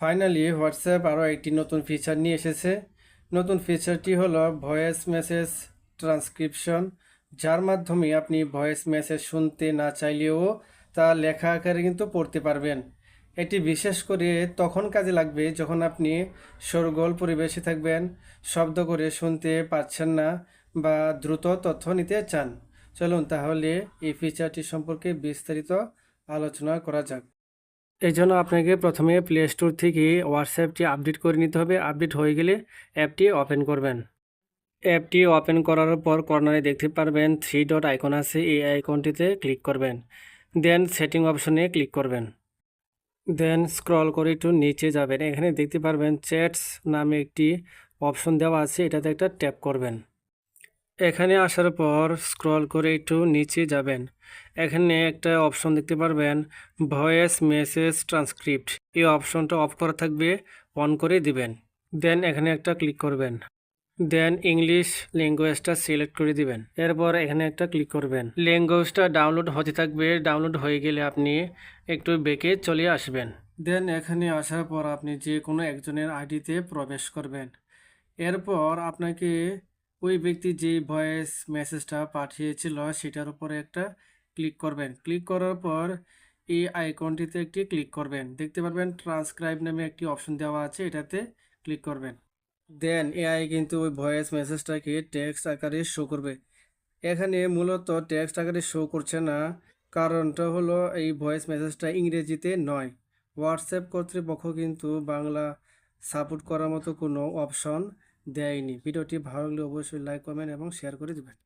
Finally WhatsApp আরও একটি নতুন ফিচার নিয়ে এসেছে। নতুন ফিচারটি হলো ভয়েস মেসেজ ট্রান্সক্রিপশন যার মাধ্যমে আপনি ভয়েস মেসেজ শুনতে না চাইলেও তা লেখা আকারে কিন্তু পড়তে পারবেন। এটি বিশেষ করে তখন কাজে লাগবে যখন আপনি শোরগোল পরিবেশে থাকবেন, শব্দ করে শুনতে পারছেন না বা দ্রুত তথ্য নিতে চান। চলুন তাহলে এই ফিচারটি সম্পর্কে বিস্তারিত আলোচনা করা যাক। এই জন্য আপনাকে প্রথমে প্লে স্টোর থেকে হোয়াটসঅ্যাপটি আপডেট করে নিতে হবে। আপডেট হয়ে গেলে অ্যাপটি ওপেন করবেন। অ্যাপটি ওপেন করার পর কর্নারে দেখতে পারবেন থ্রি ডট আইকন আছে। এই আইকনটিতে ক্লিক করবেন। দেন সেটিং অপশনে ক্লিক করবেন। দেন স্ক্রল করে একটু নিচে যাবেন। এখানে দেখতে পারবেন চ্যাটস নামে একটি অপশন দেওয়া আছে। এটাতে একটা ট্যাপ করবেন। এখানে আসার পর স্ক্রল করে একটু নিচে যাবেন। এখানে একটা অপশন দেখতে পারবেন, ভয়েস মেসেজ ট্রান্সক্রিপ্ট। এই অপশনটা অফ করা থাকবে, অন করে দিবেন। দেন এখানে একটা ক্লিক করবেন। দেন ইংলিশ ল্যাঙ্গুয়েজটা সিলেক্ট করে দিবেন। এরপর এখানে একটা ক্লিক করবেন। ল্যাঙ্গুয়েজটা ডাউনলোড হতে থাকবে। ডাউনলোড হয়ে গেলে আপনি একটু বেঁকে চলে আসবেন। দেন এখানে আসার পর আপনি যে কোনো একজনের আইডিতে প্রবেশ করবেন। এরপর আপনাকে ওই ব্যক্তি যে ভয়েস মেসেজটা পাঠিয়েছিল সেটার উপরে একটা ক্লিক করবেন। ক্লিক করার পর এই আইকনটিতে একটি ক্লিক করবেন। দেখতে পারবেন ট্রান্সক্রাইব নামে একটি অপশন দেওয়া আছে, এটাতে ক্লিক করবেন। দেন এআই কিন্তু ওই ভয়েস মেসেজটাকে টেক্সট আকারে শো করবে। এখানে মূলত টেক্সট আকারে শো করছে না, কারণটা হলো এই ভয়েস মেসেজটা ইংরেজিতে নয়। হোয়াটসঅ্যাপ কর্তৃপক্ষ কিন্তু বাংলা সাপোর্ট করার মতো কোনো অপশন দেয়নি। ভিডিওটি ভালো লাগলে অবশ্যই লাইক কমেন্ট এবং শেয়ার করে দেবেন।